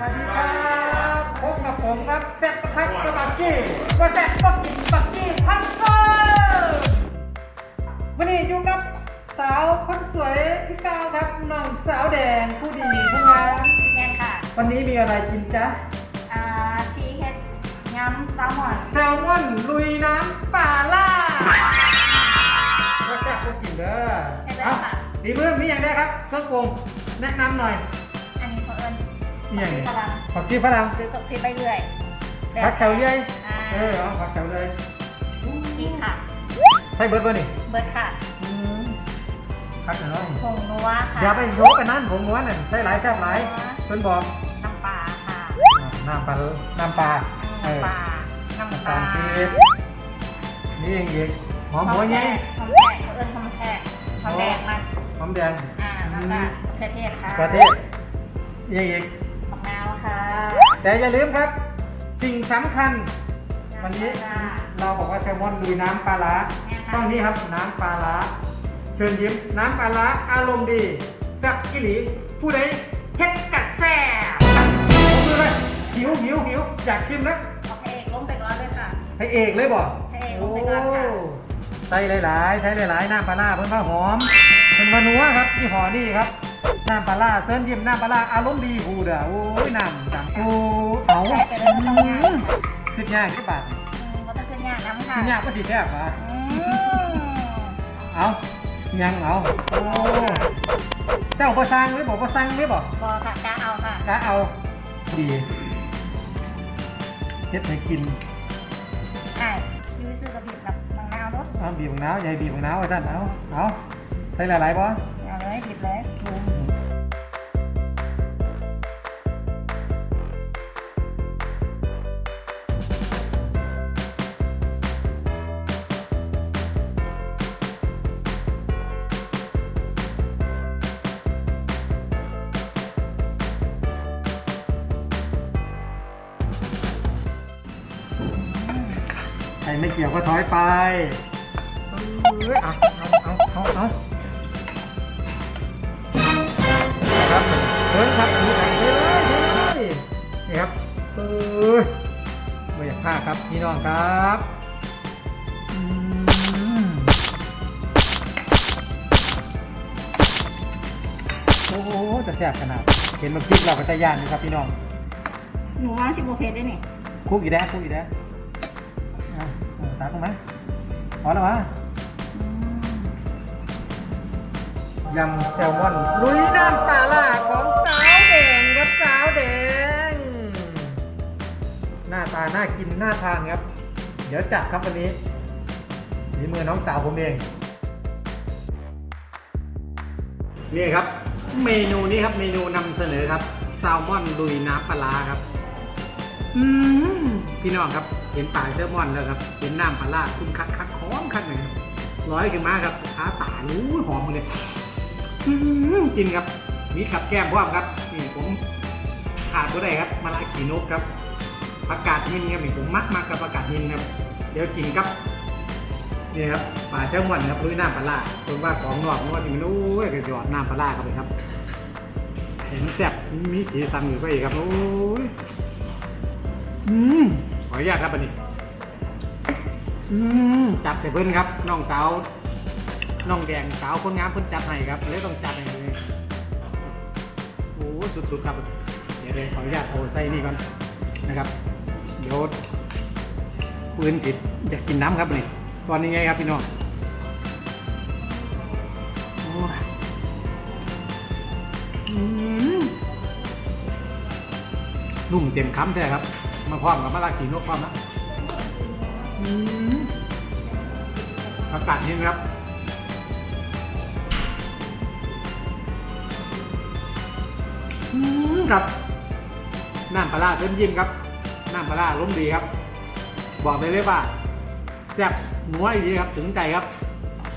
วัสดีครับพบกับผมครับแซ่บกระทักกระบักกี้ว่าแซ่บก็กินบักกี้พันเฟอร์วันนี้อยู่กับสาวคนสวยพี่ก้าวครับน้องสาวแดงผู้ดีผู้งามแม่นค่ะวันนี้มีอะไรกินจ๊ะอ่าทีเฮ็ดยำแซลมอนแซลมอนลุยน้ำป่าล่าว่าแซ่บก็กินเด้อเอาดีมือมีอย่างไรครับเครื่องปรุงแนะนำหน่อยอันนี้เขาเอิ ญมีอย่างไรพลังผักชีฝรั่งซื้อตกซีไปเรื่อยผักแถวเรื่อยอ่าเออเอาผักแถวเลยอีกค่ะใช่เบิร์ดป่ะนี่เบิร์ดค่ะพักหน่อยผงนัวค่ะอย่าไปโยกกันนั่นผมง้วนน่ะใส่หลายแซ่บหลายเพิ่นบอกน้ำปลาค่ะน้ำปลาน้ำปลาเออน้ำปลาน้ำน้ำปตาลาลปี๊บนี่เองอีกหอมหัวไงหอมแขกเขาเอิญหอมแขกหอมแดงมันหอมแดงอ่าแล้วก็เครื่องเทศค่ะประเทศนี่อีก มะนาวค่ะแต่อย่าลืมครับ สิ่งสำคัญ วันนี้ค่ะเราบอกว่าแซลมอนลุยน้ำปลาร้าแม่ค่ะต้องนี้ครับน้ำปลาร้าเชิญยิ้มน้ำปลาร้าอารมณ์ดีแซ่บกิหลีผู้ใดเฮ็ดกะแซ่บผมดูเลยหิวหิวหิวอยากชิมนะเอาพระเอกลงไปก่อนเลยค่ะ ให้เอกเลยบ่ให้เอกลงไปก่อนค่ะใส่หลายๆใส่หลายๆน้ำปลาร้าเพิ่นว่าหอมเพิ่นว่านัวครับยี่ห้อนี้ครับ น้ำปลาร้าเซิร์นยิ้มน้ำปลาร้าอารมณ์ดีหูเด้อโอ้ยน้ำจังโอ้เอาใส่ไปเลยไม่ต้องยากขึ้นยากขึ้นบาทนี่อืมก็ต้องขึ้นยากน้ำค่ะขึ้นยากก็สิแซ่บอะอืมเอายังเอาโอ้เจ้าประสังหรือบอกประสังหรือบอกบอค่ะกาเอาค่ะกะเอาดีเฮ็ดให้กินใช่ยูซื้อกระดิ่งกับมะนาวรสเอาบีบของน้าวใหญ่บีบของน้าวไอ้ท่านเอาเอาใส่หลายๆบ่เอาเลยหยิบ ไม่เกี่ยวก็ถอยไปเอ้ยเอาเอาเอาเอาเอาครับเฮ้ยครับดูกันเลยดูเลยนี่ครับเอ้ยไม่อยากพลาดครับพี่น้องครับอืมโอ้โหจะแซ่บขนาด เห็นมันพริกเราก็จะย่านอยู่ครับพี่น้อง หนูว่าสิบโอเคได้นี่คุกอีกแล้วคุกอีกแล้ว รงไหมพอแล้ววะยำแซลมอนลุยน้ำปลาล่าของสาวแดงครับสาวแดง หน้าตาน่ากินน่าทานครับ เดี๋ยวจัดครับวันนี้นี่มือน้องสาวผมเอง นี่ครับ เมนูนี้ครับเมนูนำเสนอครับแซลมอนลุยน้ำปลาร้าครับ อืมพี่น้องครับ เห็นป่าแซลมอนแล้วครับ เห็นน้ำปลาร้าคุณคักคักๆค้อมคักเลยครับร้อยขึ้นมาครับอาตารู้หอมเลยอืมกินครับมีขับแก้มพร้อมครับนี่ผมขาดก็ได้ครับมะระขีนกครับประกาศยินครับนี่ผมมักมากกับประกาศยินครับ เดี๋ยวกินครับนี่ครับป่าแซลมอนครับลุยน้ำปลาร้าผมว่าของนอกนวดนี่มันโอ้ยกระหยอดน้ำปลาร้าเข้าไปครับเห็นแซ่บมีสีสันอยู่ก็อีกครับโอ้ยอืม ออนุญาตครับอันนี้อืมจับแต่เพื่อนครับน้องสาวน้องแดงสาวคนงามเพิ่นจับให้ครับเลยต้องจับให้เลยโอ้สุดๆครับเดี๋ยวเดี๋ยขออนุญาตโทรใส่นี่ก่อนนะครับเดี๋ยวปืนติดอยากกินน้ำครับนี่ตอนนี้ไงครับพี่น้องนุ่มเต็มคำแท้ครับ มาพร้อมกับมะระขีนกพร้อมนะอืมอากาศเย็นครับ อืมครับ น้ำปลาร้าเส้นยิ้มครับ น้ำปลาร้าล้มดีครับ บอกเลยเลยว่าแซ่บนัวดีครับ ถึงใจครับ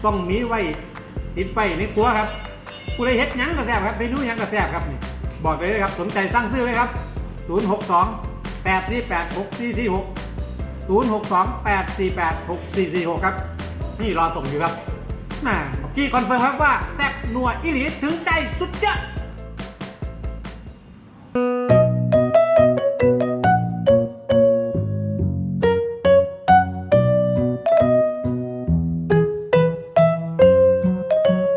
ต้องมีไว้ติดไฟในครัวครับผู้ใดเฮ็ดหยังก็แซ่บครับเมนูหยังก็แซ่บครับนี่บอกเลยเลยครับ สนใจสั่งซื้อเลยครับ 062 848 6446 062 848 6446 ครับนี่รอส่งอยู่ครับน่าเมื่อกี้คอนเฟิร์มครับว่าแซ่บนัวอิหลีถึงใจสุดยอด